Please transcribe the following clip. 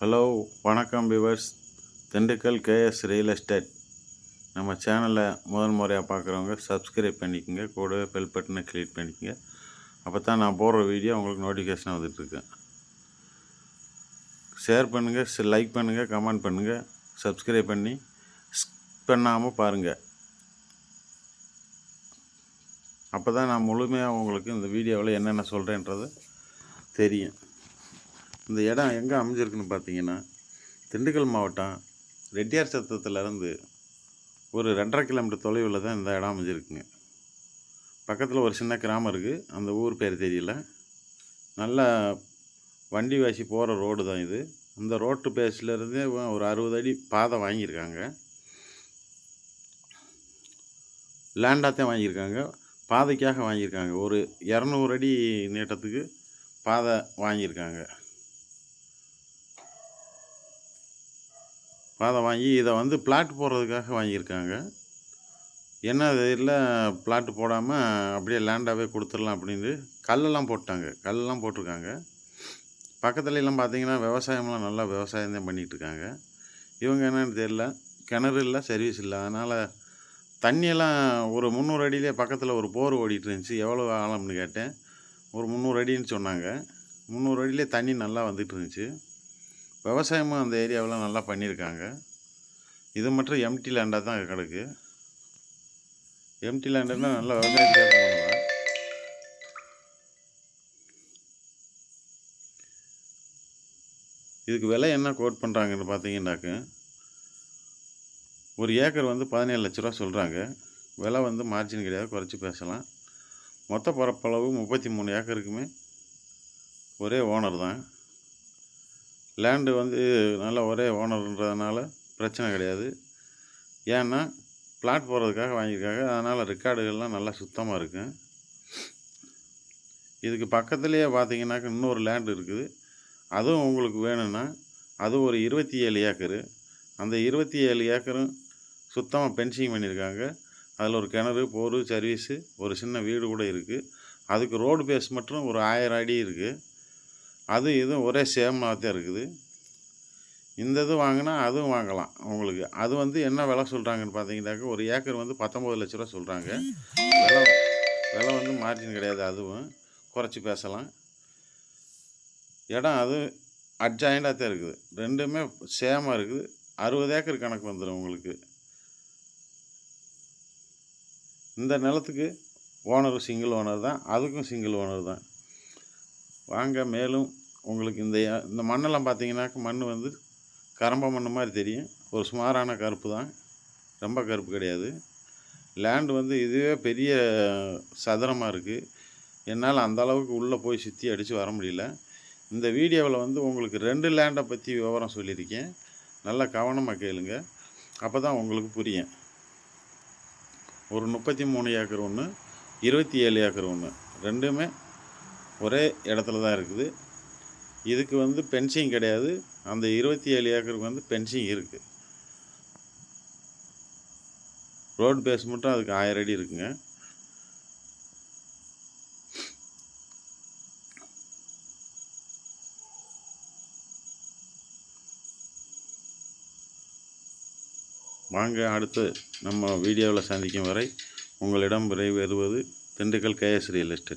Hello வணக்கம் viewers Dindigul K S real estate நம்ம சேனலை முதல் முறையாக பார்க்குறவங்க சப்ஸ்கிரைப் பண்ணிக்கோங்க. கூடவே பெல் பட்டனை கிளிக் பண்ணிக்கோங்க. அப்போ தான் நான் போடுற வீடியோ உங்களுக்கு நோட்டிஃபிகேஷன் வந்துட்டுருக்கேன் ஷேர் பண்ணுங்கள் லைக் பண்ணுங்கள் கமெண்ட் பண்ணுங்கள் சப்ஸ்கிரைப் பண்ணி ஸ்கிப் பண்ணாமல் பாருங்கள் அப்போ தான் நான் முழுமையாக உங்களுக்கு இந்த வீடியோவில் என்னென்ன சொல்கிறேன்றது தெரியும். இந்த இடம் எங்கே அமைஞ்சிருக்குன்னு பார்த்தீங்கன்னா திண்டுக்கல் மாவட்டம் ரெட்டியார் சத்தத்துலேருந்து ஒரு ரெண்டரை கிலோமீட்டர் தொலைவில் தான் இந்த இடம் அமைஞ்சிருக்குங்க. பக்கத்தில் ஒரு சின்ன கிராமம் இருக்குது அந்த ஊர் பேர் தெரியல. நல்ல வண்டி வாசி போகிற ரோடு தான் இது. அந்த ரோட்டு பேஸ்லேருந்தே ஒரு அறுபது அடி பாதை வாங்கியிருக்காங்க. லேண்டாக தான் வாங்கியிருக்காங்க. பாதைக்காக வாங்கியிருக்காங்க. ஒரு இரநூறு அடி நீட்டத்துக்கு பாதை வாங்கியிருக்காங்க. பாதை வாங்கி இதை வந்து பிளாட் போடுறதுக்காக வாங்கியிருக்காங்க. என்ன இதில் பிளாட் போடாமல் அப்படியே லேண்டாகவே கொடுத்துடலாம் அப்படின்னு கல்லெல்லாம் போட்டாங்க. கல்லெல்லாம் போட்டிருக்காங்க. பக்கத்துலலாம் பார்த்தீங்கன்னா விவசாயம்லாம் நல்லா விவசாயம் தான் பண்ணிகிட்டு இருக்காங்க இவங்க என்னன்னு தெரியல கிணறு இல்லை சர்வீஸ் இல்லை. அதனால் தண்ணியெல்லாம் ஒரு முந்நூறு அடியிலே பக்கத்தில் ஒரு போர் ஓடிட்டு இருந்துச்சு எவ்வளோ ஆழம்னு கேட்டேன். ஒரு முந்நூறு அடின்னு சொன்னாங்க. முந்நூறு அடியிலே தண்ணி நல்லா வந்துட்டு இருந்துச்சு விவசாயமும் அந்த ஏரியாவெலாம் நல்லா பண்ணியிருக்காங்க. இது மட்டும் எம்டி லேண்டாக தான் கிடக்கு. எம்டி லேண்டுன்னா நல்லா விவசாயத்துக்காக பண்ணுவேன் இதுக்கு விலை என்ன கோட் பண்ணுறாங்கன்னு பார்த்தீங்கன்னாக்க ஒரு ஏக்கர் வந்து பதினேழு லட்ச ரூபா சொல்கிறாங்க விலை வந்து மார்ஜின் கிடையாது குறைச்சி பேசலாம். மொத்த பரப்பளவு முப்பத்தி மூணு ஏக்கருக்குமே ஒரே ஓனர் தான். லேண்டு வந்து நல்ல ஒரே ஓனர்ன்றதுனால பிரச்சனை கிடையாது. ஏன்னா பிளாட் போடுறதுக்காக வாங்கியிருக்காங்க. அதனால் ரெக்கார்டுகள்லாம் நல்லா சுத்தமாக இருக்கும் இதுக்கு பக்கத்துலேயே பார்த்தீங்கன்னாக்க இன்னொரு லேண்டு இருக்குது. அதுவும் உங்களுக்கு வேணும்னா அது ஒரு இருபத்தி ஏழு ஏக்கரு அந்த இருபத்தி ஏழு ஏக்கரும் சுத்தமாக பென்சிங் பண்ணியிருக்காங்க. அதில் ஒரு கிணறு போர் சர்வீஸு ஒரு சின்ன வீடு கூட இருக்குது அதுக்கு ரோடு பேஸ் மட்டும் ஒரு ஆயிரம் அடி இருக்குது அது இதுவும் ஒரே சேமாக தான் இருக்குது. இந்த இது வாங்கினா அதுவும் வாங்கலாம் உங்களுக்கு. அது வந்து என்ன விலை சொல்கிறாங்கன்னு பார்த்தீங்கன்னாக்க ஒரு ஏக்கர் வந்து பத்தொம்பது லட்ச ரூபா சொல்கிறாங்க விலை விலை வந்து மார்ஜின் கிடையாது அதுவும். குறைச்சி பேசலாம். இடம் அது அட்ஜாயிண்டாக தான் இருக்குது. ரெண்டுமே சேமாக இருக்குது. அறுபது ஏக்கர் கணக்கு வந்துடும் உங்களுக்கு. இந்த நிலத்துக்கு ஓனர் சிங்கிள் ஓனர் தான். அதுக்கும் சிங்கிள் ஓனர் தான். வாங்க மேலும் உங்களுக்கு இந்த இந்த மண்ணெல்லாம் பார்த்தீங்கன்னாக்க மண் வந்து கரம்ப மண் மாதிரி தெரியும். ஒரு சுமாரான கருப்பு தான். ரொம்ப கருப்பு கிடையாது. லேண்டு வந்து இதுவே பெரிய சதுரமாக இருக்குது என்னால் அந்த அளவுக்கு உள்ளே போய் சுற்றி அடித்து வர முடியல. இந்த வீடியோவில் வந்து உங்களுக்கு ரெண்டு லேண்டை பற்றி விவரம் சொல்லியிருக்கேன். நல்லா கவனமாக கேளுங்க. அப்போ தான் உங்களுக்கு புரியும். ஒரு முப்பத்தி மூணு ஏக்கர் ஒன்று இருபத்தி ஏழு ஏக்கர் ஒன்று. ரெண்டுமே ஒரே இடத்துல தான் இருக்குது. இதுக்கு வந்து பென்சிங் கிடையாது. அந்த இருபத்தி ஏழு ஏக்கருக்கு வந்து பென்சிங் இருக்குது ரோட் பேஸ் மட்டும் அதுக்கு ஆயிரம் அடி இருக்குங்க. வாங்க அடுத்து நம்ம வீடியோவில் சந்திக்கும் வரை உங்களிடம் விரைவு வருவது திண்டுக்கல் கேஎஸ் ரியல் எஸ்டேட்.